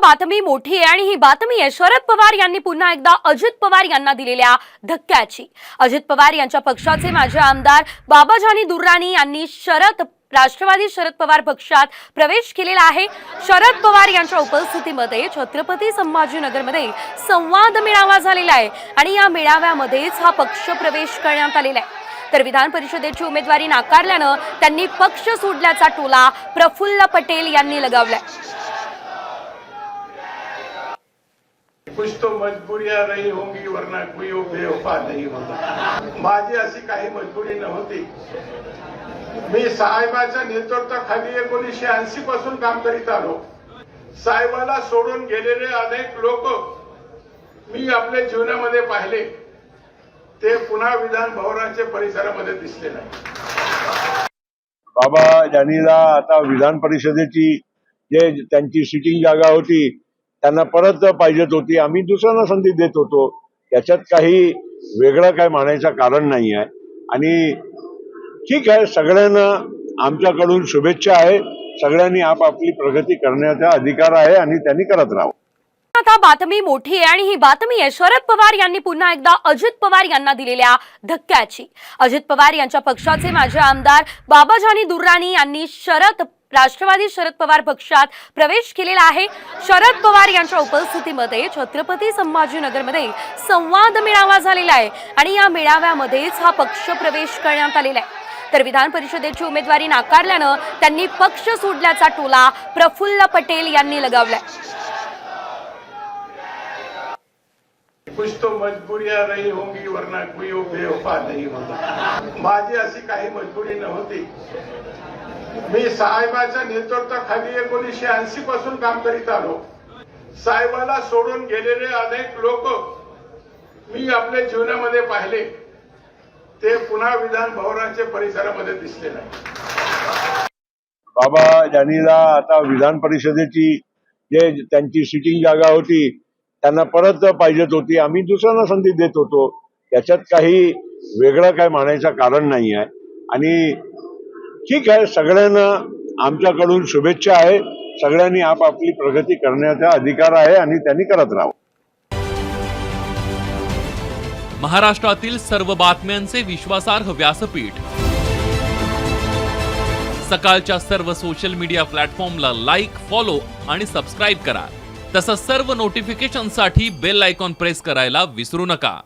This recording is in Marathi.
बातमी मोठी आहे आणि ही बातमी आहे. शरद पवार यांनी पुन्हा एकदा अजित पवार यांना दिलेल्या धक्क्याची. अजित पवार यांच्या पक्षाचे माजी आमदार बाबाजानी दुर्राणी यांनी शरद राष्ट्रवादी शरद पवार पक्षात प्रवेश केलेला आहे. शरद पवार यांच्या उपस्थितीमध्ये छत्रपती संभाजीनगरमध्ये संवाद मेळावा झालेला आहे आणि या मेळाव्यामध्येच हा पक्ष प्रवेश करण्यात आलेला आहे. तर विधान परिषदेची उमेदवारी नाकारल्यानं त्यांनी पक्ष सोडल्याचा टोला प्रफुल्ल पटेल यांनी लगावलाय. कुछ तो मजबुरियां रही होंगी वरना कोई बेवफा नहीं होता। माझी अशी काही मजबुरी नव्हती. मी साहेबाच्या नेतृत्वाखाली एकोणीसशे ऐंशी पासून काम करीत आलो. साहेबाला सोडून गेलेले अनेक लोक मी आपल्या जीवनामध्ये पाहिले. ते पुन्हा विधान भवनाच्या परिसरामध्ये दिसले नाही. बाबा जानీला आता विधान परिषदेची जे त्यांची सिटिंग जागा होती त्यांना परत पाहिजेत होती आम्ही दुसऱ्यांना संधी देत होतो. याच्यात काही वेगळं काय मानायचं कारण नाही आहे. आणि ठीक आहे सगळ्यांना आमच्याकडून शुभेच्छा आहे. सगळ्यांनी आपापली प्रगती करण्याचा अधिकार आहे आणि त्यांनी करत राहावं. आता बातमी मोठी आहे आणि ही बातमी आहे. शरद पवार यांनी पुन्हा एकदा अजित पवार यांना दिलेल्या धक्क्याची. अजित पवार यांच्या पक्षाचे माजी आमदार बाबाजानी दुर्राणी यांनी शरद राष्ट्रवादी शरद पवार पक्षात प्रवेश केलेला आहे. शरद पवार यांच्या उपस्थितीमध्ये छत्रपती संभाजीनगरमध्ये संवाद मेळावा झालेला आहे आणि या मेळाव्यामध्येच हा पक्ष प्रवेश करण्यात आलेला आहे. तर विधान परिषदेची उमेदवारी नाकारल्यानं त्यांनी पक्ष सोडल्याचा टोला प्रफुल्ल पटेल यांनी लगावलाय. कुछ तो मजबुरिया रही होंगी वरना कोई बेवफा नहीं होता। माझी अशी काही मजबुरी नव्हती मी साहेबाच्या नेतृत्वाखाली एकोणीसशे ऐंशी पासून काम करीत आलो. साहेबाला सोडून गेलेले अनेक लोक मी आपल्या जीवनामध्ये पाहिले. ते पुन्हा विधान भवनाच्या परिसरामध्ये दिसले नाही. बाबा जानीला आता विधान परिषदेची जे त्यांची सिटिंग जागा होती त्यांना परत पाहिजेत होती. आम्ही दुसऱ्यांना संधी देत होतो. याच्यात काही वेगळं काय म्हणायचं कारण नाही आहे आणि ठीक आहे सगळ्यांना आमच्याकडून शुभेच्छा आहे. सगळ्यांनी आपापली प्रगती करण्याचा अधिकार आहे आणि त्यांनी करत राहावं. महाराष्ट्रातील सर्व बातम्यांचे विश्वासार्ह व्यासपीठ. सकाळच्या सर्व सोशल मीडिया प्लॅटफॉर्मला लाईक फॉलो आणि सबस्क्राईब करा. तसंच सर्व नोटिफिकेशनसाठी बेल आयकॉन प्रेस करायला विसरू नका.